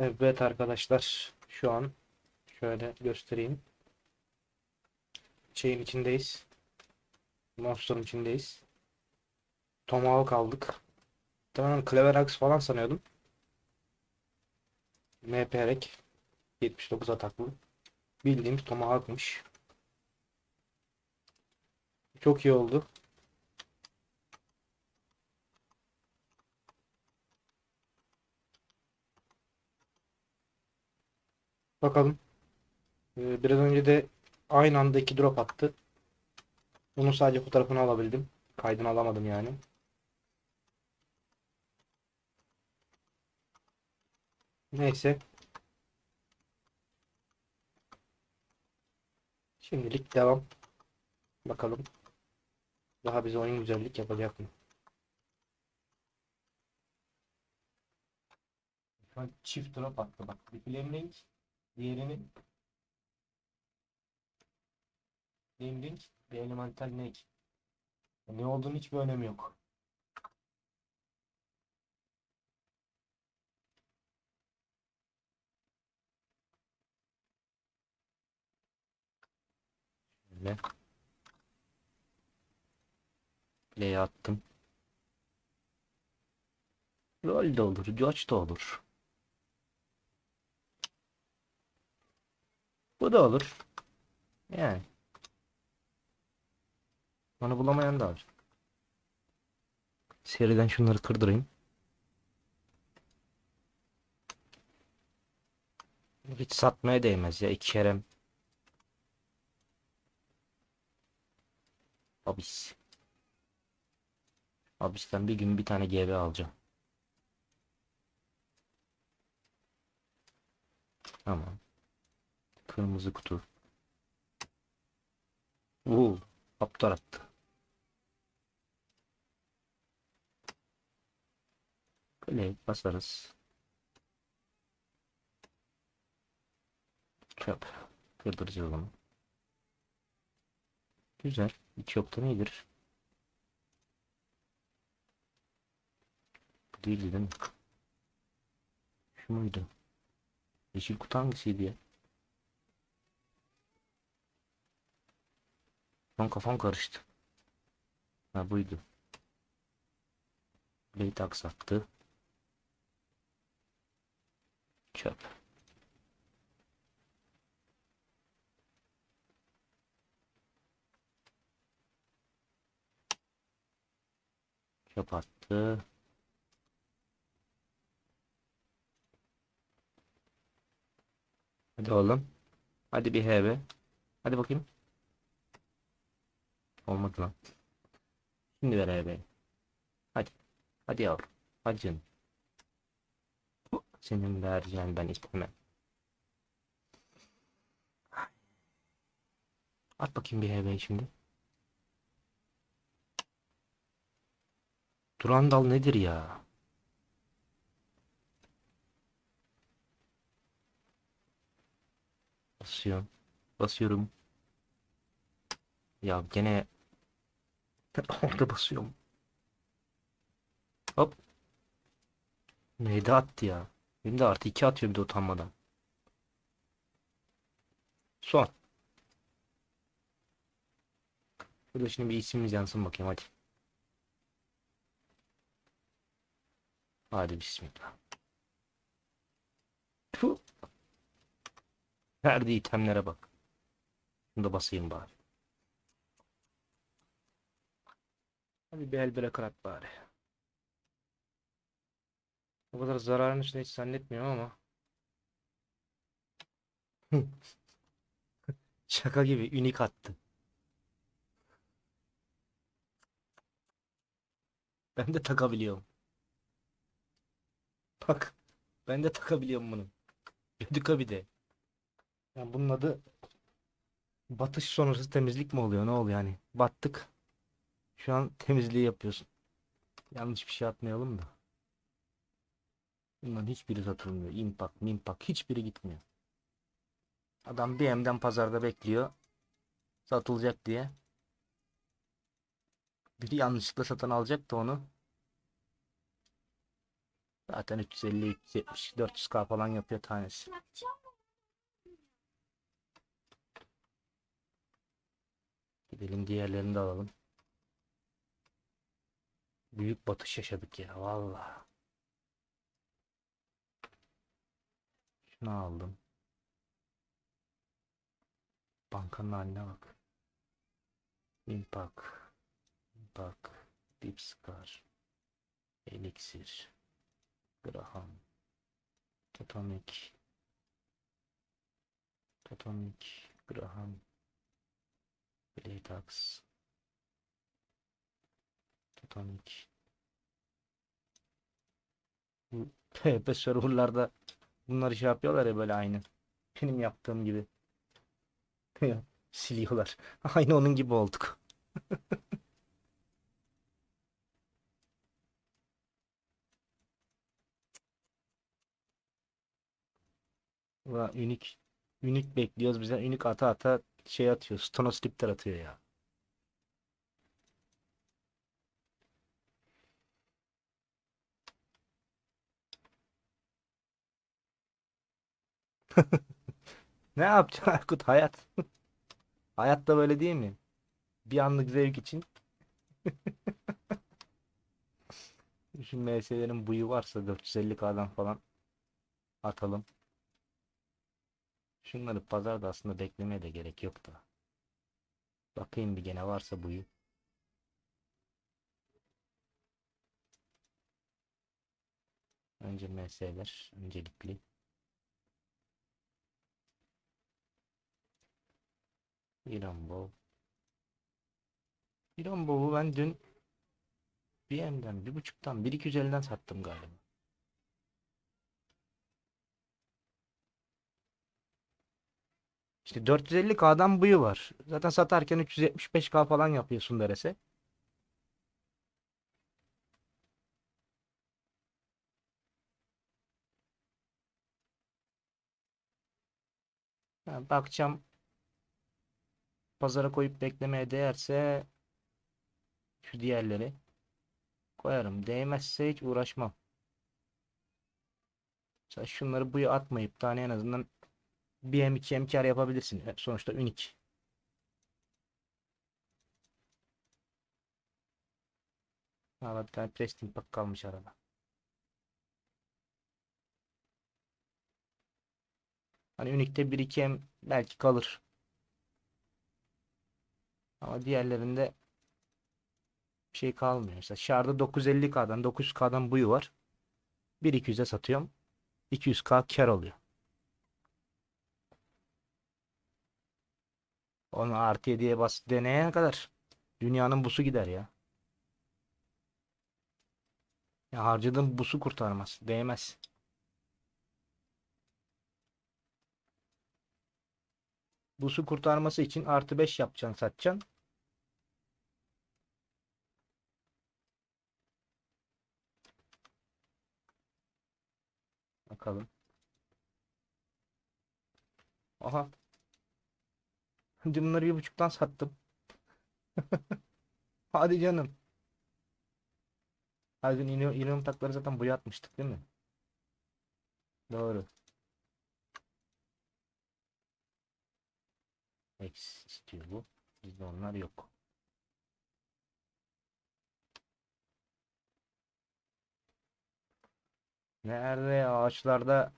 Evet arkadaşlar şu an şöyle göstereyim. Şeyin içindeyiz. Monster'ın içindeyiz. Tomahawk aldık. Tamam Cleverax falan sanıyordum. MPRek 79 ataklı. Bildiğimiz Tomahawk'mış. Çok iyi oldu. Bakalım. Ee, biraz önce de aynı anda iki drop attı. Onun sadece fotoğrafını alabildim. Kaydını alamadım yani. Neyse. Şimdilik devam. Bakalım. Daha bize oyun güzellik yapacak mı? Çift drop attı bak. Flaming diğerini Flaming bir Elemental Neg. Ne olduğunu hiçbir önemi yok. Şöyle. Play attım. Rol de olur, George da olur. Bu da olur. Yani. Onu bulamayan da var. Seriden şunları kırdırayım. Hiç satmaya değmez ya. İki kerem. Abis. Abisten bir gün bir tane GB alacağım. Tamam. Kırmızı kutu. Oo, aptal attı. Böyle basarız. Çöp. Kırdıracağız onu. Güzel. İki yoktan iyidir. Bu değildi değil mi? Şu muydu? Yeşil kutu hangisiydi ya? Lan kafam karıştı. Ha buydu. Blade aksattı. Çöp. Çöp attı. Hadi oğlum. Hadi bir HB. Hadi bakayım. Olmadı lan. Şimdi ver HB. Hadi. Hadi yavrum. Hadi canım. Senin vereceğin ben istemem. At bakayım bir HB şimdi. Durandal nedir ya? Basıyorum. Basıyorum. Ya gene orada basıyorum. Hop. Neydi attı ya? Benim de artı 2 atıyor bir de utanmadan. Son. Şurada şimdi bir ismimiz yansın bakayım hadi. Hadi bismillah. Puh. Verdiği itemlere bak. Bunu da basayım bari. Hadi bir el bırak at bari. O kadar zararın içinde hiç zannetmiyorum ama. Şaka gibi ünik attı. Ben de takabiliyorum. Bak. Ben de takabiliyorum bunu. Gödüka bir de. Yani bunun adı batış sonrası temizlik mi oluyor? Ne oluyor yani? Battık. Şu an temizliği yapıyorsun. Yanlış bir şey atmayalım da. Bunların hiçbiri satılmıyor. Impact, Mimpak hiçbiri gitmiyor. Adam BM'den pazarda bekliyor. Satılacak diye. Biri yanlışlıkla satın alacak da onu. Zaten 350, 370, 400k falan yapıyor tanesi. Gidelim diğerlerini de alalım. Büyük batış yaşadık ya valla. Şunu aldım. Bankanın haline bak. Impact. Impact. Deep Scar. Elixir. Graham. Totemic. Totemic. Graham. Blade Axe. Totemic. Bu PvP serverlarda bunları şey yapıyorlar ya böyle aynı. Benim yaptığım gibi. Siliyorlar. Aynı onun gibi olduk. Ulan ünik ünik bekliyoruz bize ünik ata ata şey atıyor. Stono slipter atıyor ya. Ne yapacaksın Aykut hayat? Hayat da böyle değil mi? Bir anlık zevk için. Şu MS'lerin buyu varsa 450k'dan falan atalım. Şunları pazarda aslında beklemeye de gerek yok da. Bakayım bir gene varsa buyu. Önce MS'ler öncelikli. İran Bow. İran Bow'u ben dün BM'den bir buçuktan bir iki üzerinden sattım galiba. İşte 450k'dan buyu var. Zaten satarken 375k falan yapıyorsun derese. Bakacağım pazara koyup beklemeye değerse şu diğerleri koyarım. Değmezse hiç uğraşmam. Mesela şunları buya atmayıp tane en azından bir hem iki hem kar yapabilirsin. E, Sonuçta unik. Valla bir tane Preston pak kalmış arada. Hani Unique'de 1-2 hem belki kalır. Ama diğerlerinde bir şey kalmıyor. Mesela Shard'da 950k'dan 900k'dan buyu var. 1-200'e satıyorum. 200k kar oluyor. Onu artı 7'ye bas deneyene kadar dünyanın busu gider ya. Ya harcadığın busu kurtarmaz. Değmez. Busu kurtarması için artı 5 yapacaksın satacaksın. Bakalım. Aha. Dün bunları bir buçuktan sattım. Hadi canım. Her gün iniyorum takları zaten boya atmıştık değil mi? Doğru. X istiyor bu. Bizde onlar yok. Nerede ya? ağaçlarda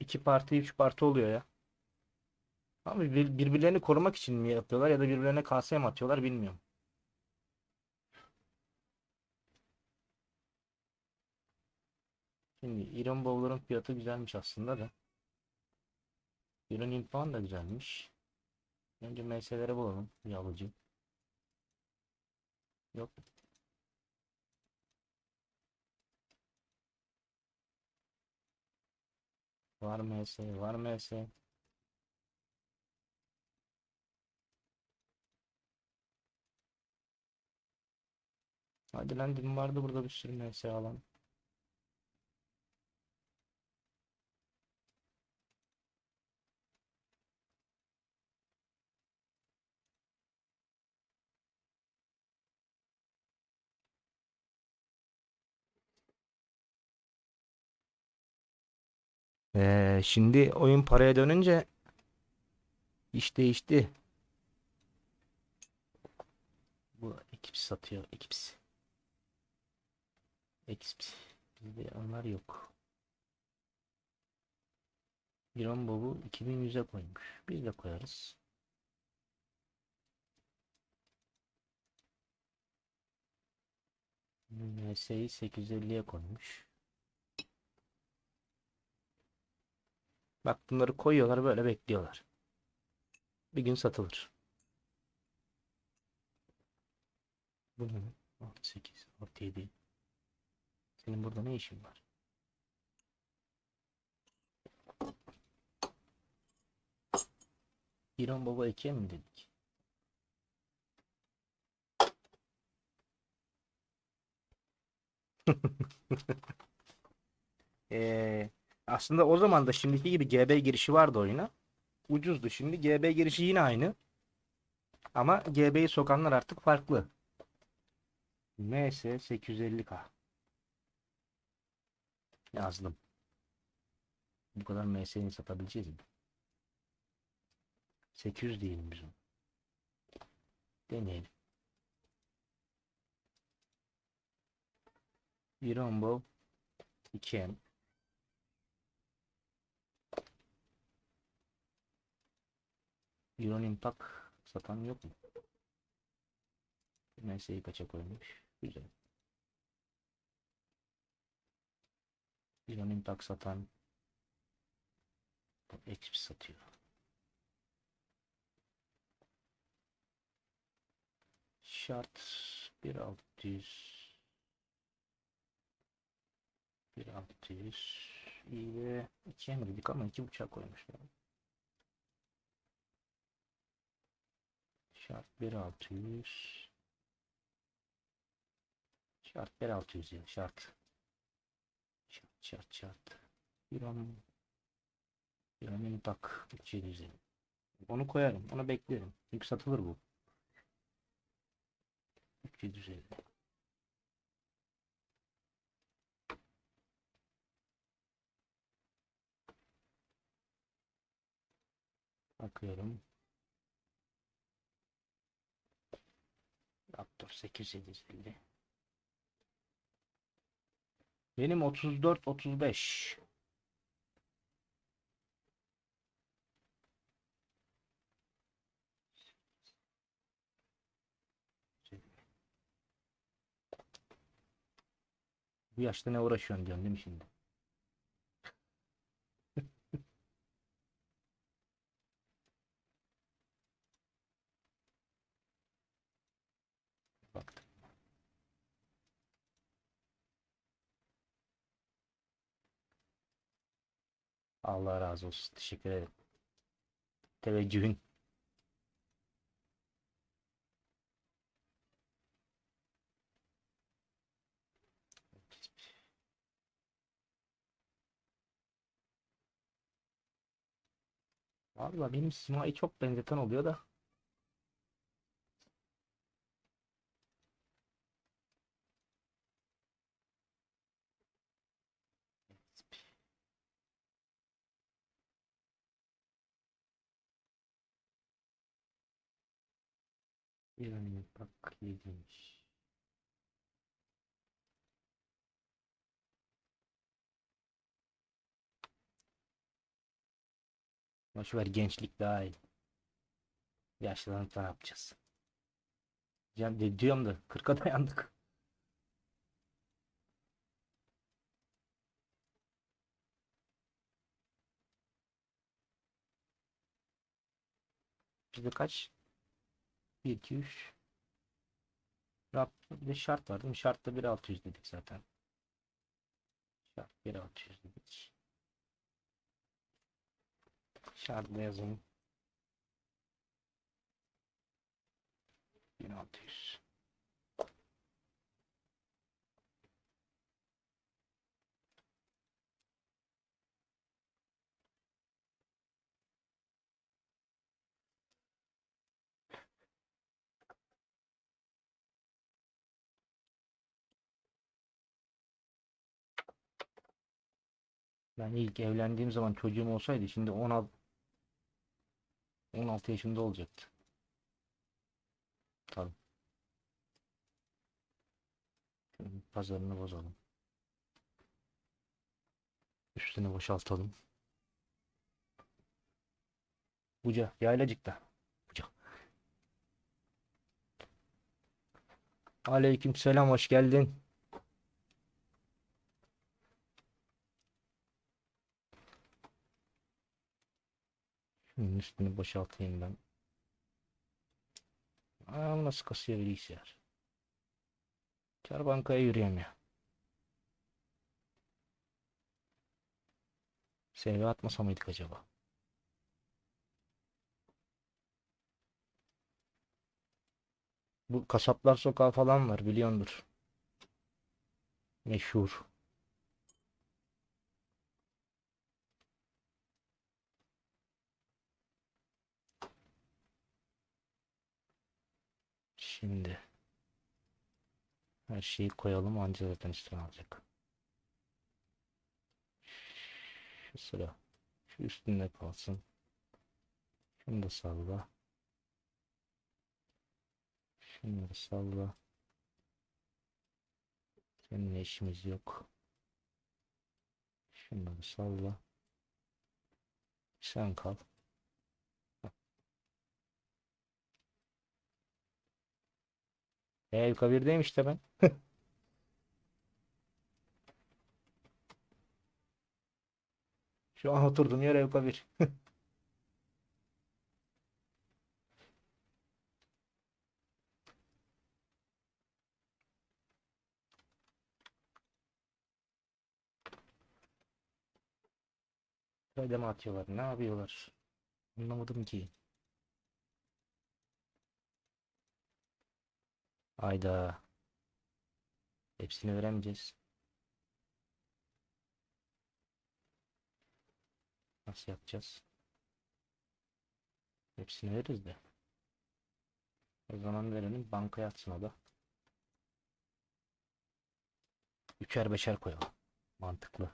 iki parti üç parti oluyor ya. Abi bir- birbirlerini korumak için mi yapıyorlar ya da birbirlerine kase mi atıyorlar bilmiyorum. Şimdi Iron Bowler'ın fiyatı güzelmiş aslında da. Iron Impound da güzelmiş. Önce MS'lere bulalım bir alıcı. Yok. Var MS, var MS. Hadi lan dün vardı burada bir sürü MS alan. Ee, şimdi oyun paraya dönünce iş değişti. Bu ekips satıyor. Ekips. Ekips. Bizde onlar yok. İran Bob'u 2100'e koymuş. Biz de koyarız. MS'yi 850'ye koymuş. Bak bunları koyuyorlar böyle bekliyorlar. Bir gün satılır. Bu ne? 6, 8, 6, 7. Senin burada ne işin var? İran Baba 2'ye mi dedik? Ee, aslında o zaman da şimdiki gibi GB girişi vardı oyuna. Ucuzdu. Şimdi GB girişi yine aynı. Ama GB'yi sokanlar artık farklı. MS 850K. Yazdım. Bu kadar MS'ni satabileceğiz mi? 800 diyelim bizim. Deneyelim. Bir Rambo 2M Euro Impact satan yok mu? MS'yi kaça koymuş? Güzel. Euro Impact satan XP satıyor. Şart 1600 1600 iyi ve 2'ye mi dedik ama 2.5'a koymuşlar. Şart 1600 Şart 1600 ya şart. Şart şart şart. Bir an bir an bak 3750. Onu koyarım. Onu beklerim. Çünkü satılır bu. 350. Bakıyorum. Raptor 8750. Benim 34 35. Bu yaşta ne uğraşıyorsun diyorsun değil mi şimdi? Razı olsun. Teşekkür ederim. Teveccühün. Vallahi benim simayı çok benzeten oluyor da. An bak yediymiş. Boş ver gençlik daha iyi. Yaşlanıp ne yapacağız? Ya de diyorum da 40'a dayandık. Bizde kaç? 1 2 3 Rap bir de şart var değil mi? Şartta 1600 dedik zaten. Şart 1600 dedik. Şartla yazalım. 1600. Ben ilk evlendiğim zaman çocuğum olsaydı şimdi 16 16 yaşında olacaktı. Tabii. Pazarını bozalım. Üstünü boşaltalım. Buca, yaylacıkta. Buca. Aleykümselam, hoş geldin. Şunun üstünü boşaltayım ben. Aa, nasıl kasıyor bilgisayar? Çar bankaya yürüyemiyor. CV atmasa mıydık acaba? Bu kasaplar sokağı falan var biliyordur. Meşhur. Şimdi her şeyi koyalım anca zaten üstüne alacak. Şu sıra şu üstünde kalsın. Şunu da salla. Şunları salla. Seninle işimiz yok. Şunları salla. Sen kal. Ev kabirdeyim işte ben. Şu an oturdum yer ev kabir. Öyle mi atıyorlar? Ne yapıyorlar? Anlamadım ki. Ayda. Hepsini veremeyeceğiz. Nasıl yapacağız? Hepsini veririz de. O zaman verelim bankaya atsın da. Üçer beşer koyalım. Mantıklı.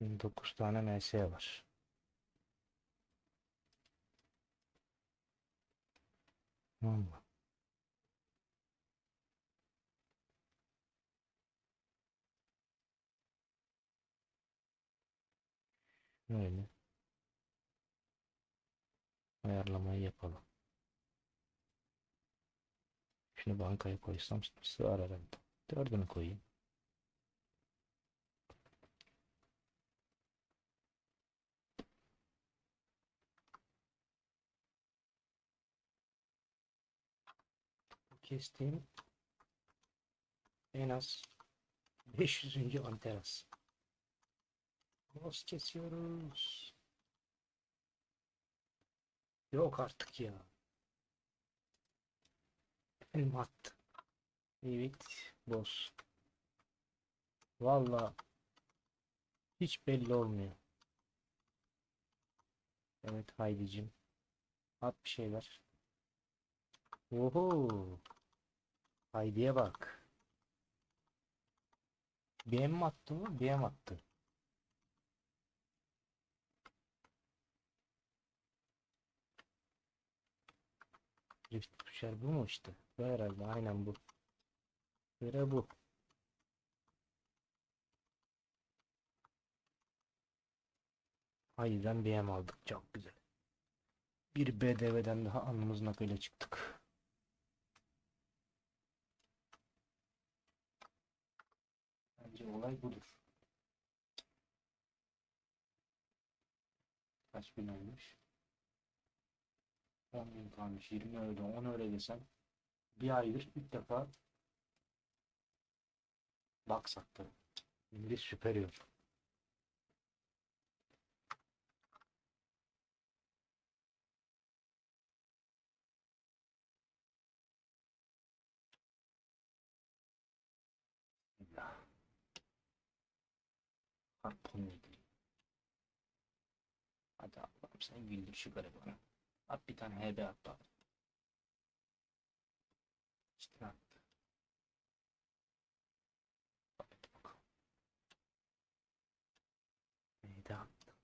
Dokuz tane MS var. Mı? Öyle. Ayarlamayı yapalım. Şunu bankaya koysam sığar herhalde. Dördünü koyayım. Kestiğim en az 500. anteras. Boz kesiyoruz. Yok artık ya. Elim attı. Evet. Boz. Valla hiç belli olmuyor. Evet Haydi'cim. At bir şeyler. Oho. Haydi'ye bak. BM mi attı mı? BM attı. Rift pusher bu mu işte? Bu herhalde aynen bu. Göre bu. Haydi'den BM aldık. Çok güzel. Bir BDV'den daha alnımızın akıyla çıktık. Bence olay budur. Kaç bin olmuş? 10 bin kalmış. 20 öyle 10 öyle desem bir aydır ilk defa bak sattım. İngiliz süperiyor. Allah'ım sen güldür şu garibanı. At bir tane HB at bak. İşte bakalım. Neydi attı?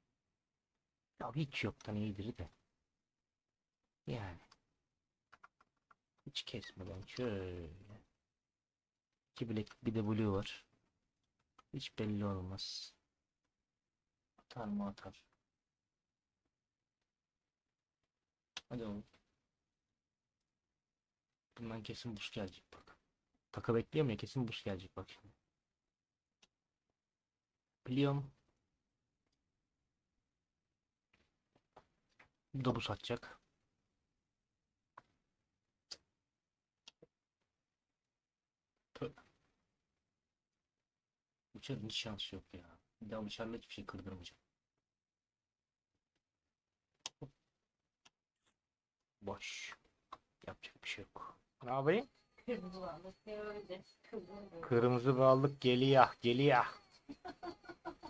Ya hiç yoktan iyidir de. Yani. Hiç kesmeden şöyle. İki bilek bir de blue var. Hiç belli olmaz. Atar mı atar. Hadi oğlum. Bundan kesin buz gelecek bak. Taka bekliyorum ya kesin buz gelecek bak şimdi. Biliyorum. Bu da buz atacak. Uçarın hiç şansı yok ya. Bir daha uçarla hiçbir şey kırdırmayacağım. Boş. Yapacak bir şey yok. Ne yapayım? Kırmızı varlık. Kırmızı balık geliyor, geliyor.